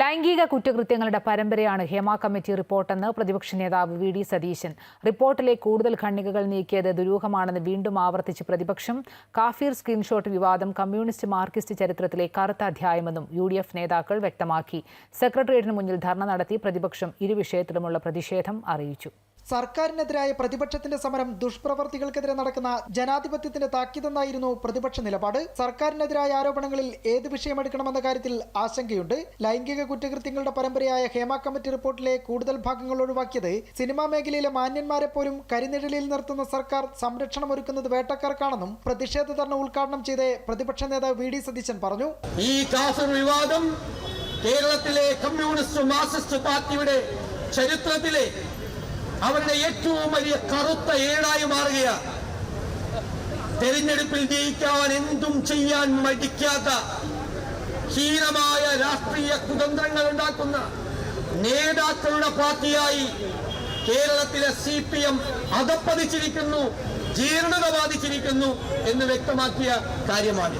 ലൈംഗിക കുറ്റകൃത്യങ്ങളുടെ പരമ്പരയാണ് ഹേമ കമ്മിറ്റി റിപ്പോർട്ടെന്ന് പ്രതിപക്ഷ നേതാവ് വി ഡി സതീശൻ. റിപ്പോർട്ടിലെ കൂടുതൽ ഖണ്ഡികകൾ നീക്കിയത് ദുരൂഹമാണെന്ന് വീണ്ടും ആവർത്തിച്ച് പ്രതിപക്ഷം. കാഫീർ സ്ക്രീൻഷോട്ട് വിവാദം കമ്മ്യൂണിസ്റ്റ് മാർക്സിസ്റ്റ് ചരിത്രത്തിലെ കറുത്ത അധ്യായമെന്നും യു ഡി എഫ് നേതാക്കൾ വ്യക്തമാക്കി. സെക്രട്ടേറിയറ്റിന് മുന്നിൽ ധർണ നടത്തി പ്രതിപക്ഷം ഇരു ഇരുവിഷയത്തിലുമുള്ള പ്രതിഷേധം അറിയിച്ചു. സർക്കാരിനെതിരായ പ്രതിപക്ഷത്തിന്റെ സമരം ദുഷ്പ്രവർത്തികൾക്കെതിരെ നടക്കുന്ന ജനാധിപത്യത്തിന്റെ താക്കീതെന്നായിരുന്നു പ്രതിപക്ഷ നിലപാട്. സർക്കാരിനെതിരായ ആരോപണങ്ങളിൽ ഏത് വിഷയമെടുക്കണമെന്ന കാര്യത്തിൽ ആശങ്കയുണ്ട്. ലൈംഗിക കുറ്റകൃത്യങ്ങളുടെ പരമ്പരയായ ഹേമ കമ്മിറ്റി റിപ്പോർട്ടിലെ കൂടുതൽ ഭാഗങ്ങൾ ഒഴിവാക്കിയത് സിനിമാ മേഖലയിലെ മാന്യന്മാരെ പോലും കരിനിഴലിൽ നിർത്തുന്ന സർക്കാർ സംരക്ഷണം ഒരുക്കുന്നത് വേട്ടക്കാർക്കാണെന്നും പ്രതിഷേധ ധർണ ഉദ്ഘാടനം ചെയ്ത് പ്രതിപക്ഷ നേതാവ് വി ഡി സതീശൻ പറഞ്ഞു. ഈ കാസർ വിവാദം കേരളത്തിലെ കമ്മ്യൂണിസ്റ്റ് മാർക്സിസ്റ്റ് പാർട്ടിയുടെ ചരിത്രത്തിലെ അവരുടെ ഏറ്റവും വലിയ കറുത്ത ഏടായി മാറുകയാണ് തെരഞ്ഞെടുപ്പിൽ ജയിക്കാൻ എന്തും ചെയ്യാൻ മടിക്കാത്ത ഹീനമായ രാഷ്ട്രീയ കുതന്ത്രങ്ങൾ ഉണ്ടാക്കുന്ന നേതാക്കളുടെ പാർട്ടിയായി കേരളത്തിലെ സി പി എം അധപ്പതിച്ചിരിക്കുന്നു ജീർണത ബാധിച്ചിരിക്കുന്നു എന്ന് വ്യക്തമാക്കിയ കാര്യമാണ്.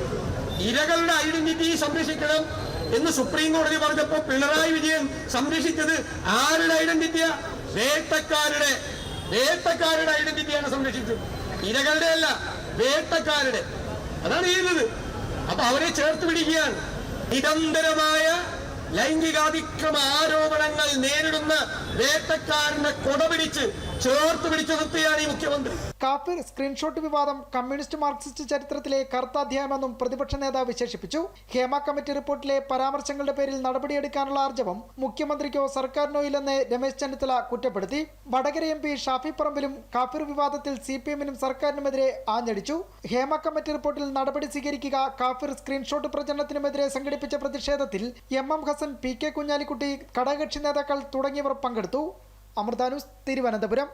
ഇരകളുടെ ഐഡന്റിറ്റി സംരക്ഷിക്കണം എന്ന് സുപ്രീം കോടതി പറഞ്ഞപ്പോൾ പിണറായി വിജയൻ സംരക്ഷിച്ചത് ആരുടെ ഐഡന്റിറ്റിയാ? വേട്ടക്കാരുടെ വേട്ടക്കാരുടെ ഐഡന്റിറ്റിയാണ് സംരക്ഷിച്ചത്. ഇരകളുടെ അല്ല വേട്ടക്കാരുടെ. അതാണ് ചെയ്യുന്നത്. അപ്പൊ അവരെ ചേർത്ത് പിടിക്കുകയാണ്. നിരന്തരമായ ലൈംഗികാതിക്രമ ആരോപണങ്ങൾ നേരിടുന്ന വേട്ടക്കാരനെ കൊടപിടിച്ച് ചേർത്ത് പിടിച്ചു നിർത്തിയാണ് ഈ മുഖ്യമന്ത്രി. കാഫിർ സ്ക്രീൻഷോട്ട് വിവാദം കമ്മ്യൂണിസ്റ്റ് മാർക്സിസ്റ്റ് ചരിത്രത്തിലെ കറുത്ത അധ്യായമെന്നും പ്രതിപക്ഷ നേതാവ് വിശേഷിപ്പിച്ചു. ഹേമ കമ്മിറ്റി റിപ്പോർട്ടിലെ പരാമർശങ്ങളുടെ പേരിൽ നടപടിയെടുക്കാനുള്ള ആർജവം മുഖ്യമന്ത്രിക്കോ സർക്കാരിനോ ഇല്ലെന്ന് രമേശ് ചെന്നിത്തല കുറ്റപ്പെടുത്തി. വടകര എം പി ഷാഫി പറമ്പിലും കാഫിർ വിവാദത്തിൽ സി പി എമ്മിനും സർക്കാരിനുമെതിരെ ആഞ്ഞടിച്ചു. ഹേമ കമ്മിറ്റി റിപ്പോർട്ടിൽ നടപടി സ്വീകരിക്കുക കാഫിർ സ്ക്രീൻഷോട്ട് പ്രചരണത്തിനുമെതിരെ സംഘടിപ്പിച്ച പ്രതിഷേധത്തിൽ M M Hassan P K Kunhalikutty ഘടകകക്ഷി നേതാക്കൾ തുടങ്ങിയവർ പങ്കെടുത്തു. അമൃതാനുസ് തിരുവനന്തപുരം.